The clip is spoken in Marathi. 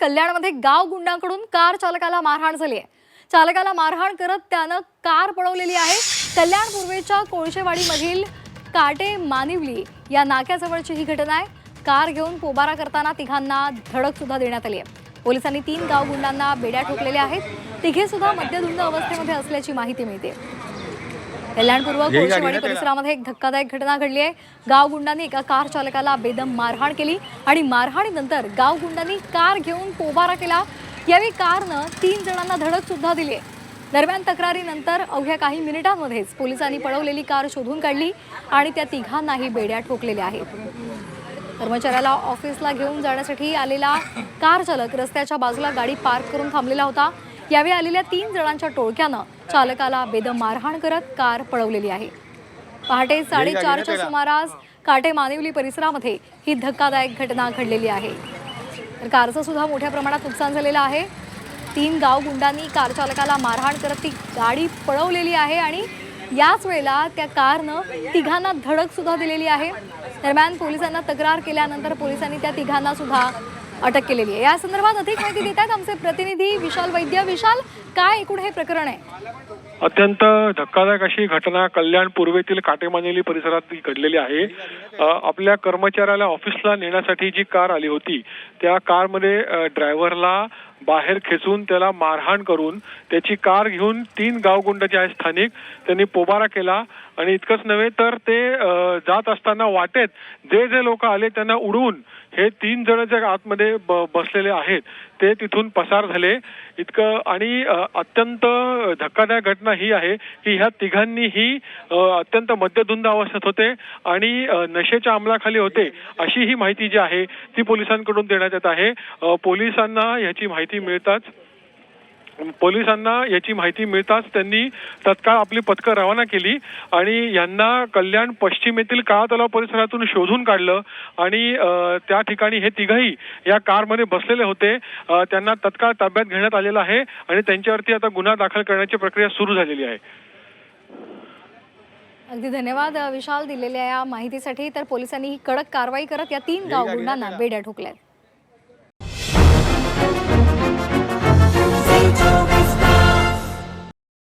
कल्याणमध्ये गाव गुंडांकडून कार चालकाला मारहाण झाली आहे. चालकाला मारहाण करत त्यानं कार पळवलेली आहे. कल्याण पूर्वेच्या कोळशेवाडीमधील काटे मानिवली या नाक्याजवळची ही घटना आहे. कार घेऊन पोबारा करताना तिघांना धडक सुद्धा देण्यात आली आहे. पोलिसांनी तीन गाव गुंडांना बेड्या ठोकलेल्या आहेत. तिघे सुद्धा मद्यधुंद अवस्थेमध्ये असल्याची माहिती मिळते. कल्याणपूर्व कोळशेवाडी परिसरामध्ये एक धक्कादायक घटना घडली आहे. गाव गुंडांनी एका कार चालकाला बेदम मारहाण केली आणि मारहाणीनंतर गाव गुंडांनी कार घेऊन पोबारा केला. यावेळी कारनं तीन जणांना धडक सुद्धा दिली आहे. दरम्यान तक्रारीनंतर अवघ्या काही मिनिटांमध्येच पोलिसांनी पळवलेली कार शोधून काढली आणि त्या तिघांनाही बेड्या ठोकलेल्या आहेत. कर्मचाऱ्याला ऑफिसला घेऊन जाण्यासाठी आलेला कार चालक रस्त्याच्या बाजूला गाडी पार्क करून थांबलेला होता. यावेळी आलेल्या तीन जणांच्या टोळक्यानं चालकाला बेदम मारहाण करत कार पळवलेली आहे. पहाटे साडेचारच्या सुमारास काटे मानिवली परिसरामध्ये ही धक्कादायक घटना घडलेली आहे. तर कारचं सुद्धा मोठ्या प्रमाणात नुकसान झालेलं आहे. तीन गाव गुंडांनी कार चालकाला मारहाण करत ती गाडी पळवलेली आहे आणि याच वेळेला त्या कारनं तिघांना धडक सुद्धा दिलेली आहे. दरम्यान पोलिसांना तक्रार केल्यानंतर पोलिसांनी त्या तिघांना सुद्धा अटक केलेली आहे. या संदर्भात अधिक माहिती देत आहेत आमचे प्रतिनिधी विशाल वैद्य. विशाल काय एकूण हे प्रकरण आहे? अत्यंत धक्कादायक अशी घटना कल्याण पूर्वेतील काटेमानेली परिसरात घडलेली आहे. आपल्या कर्मचाऱ्याला ऑफिसला नेण्यासाठी जी कार आली होती त्या कारमध्ये ड्रायव्हरला बाहेर खेचून त्याला मारहाण करून त्याची कार घेऊन तीन गावगुंड जे आहेत स्थानिक. त्यांनी पोबारा केला. आणि इतकंच नव्हे तर ते जात असताना वाटेत जे जे लोक आले त्यांना उडवून हे तीन जण जे आतमध्ये ब- बसलेले आहेत ते तिथून पसार झाले. इतकं आणि अत्यंत धक्कादायक घटना ही आहे की ह्या तिघांनीही अत्यंत मद्यधुंद अवस्थेत होते आणि नशेच्या अंमलाखाली होते अशी ही माहिती जी आहे ती पोलिसांकडून देण्यात येत आहे. पोलिसांना ह्याची माहिती मिळताच पोलिसांना याची माहिती मिळताच त्यांनी तत्काळ आपली पथकं रवाना केली आणि यांना कल्याण पश्चिम येथील काळा तलाव परिसरातून शोधून काढलं आणि त्या ठिकाणी हे तिघही या कारमध्ये बसलेले होते. त्यांना तत्काळ ताब्यात घेण्यात आलेलं आहे आणि त्यांच्यावरती आता गुन्हा दाखल करण्याची प्रक्रिया सुरू झालेली आहे. अगदी धन्यवाद विशाल दिलेल्या या माहितीसाठी. तर पोलिसांनी ही कडक कारवाई करत या तीन गाव गुंडांना बेड्या ठोकल्या